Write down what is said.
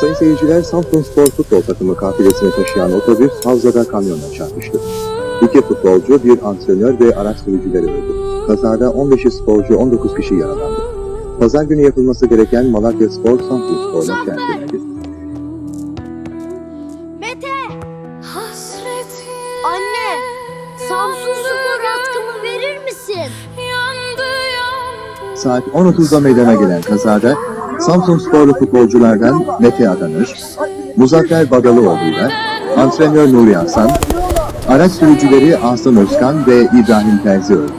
Sayın seyirciler, Samsun Spor futbol takımı kafilesini taşıyan otobüs Havza'da kamyonla çarpıştı. İki futbolcu, bir antrenör ve araç sürücüleri öldü. Kazada 15'i sporcu, 19 kişi yaralandı. Pazar günü yapılması gereken Malatya Spor, Samsun Spor'la şerhlendi. Mete! Anne! Samsun Spor atkımı verir misin? Saat 10.30'da meydana gelen kazada Samsun sporlu futbolculardan Mete Adanır, Muzaffer Badalıoğlu'yla antrenör Nuri Hasan, araç sürücüleri Asım Özkan ve İbrahim Terzi öldü.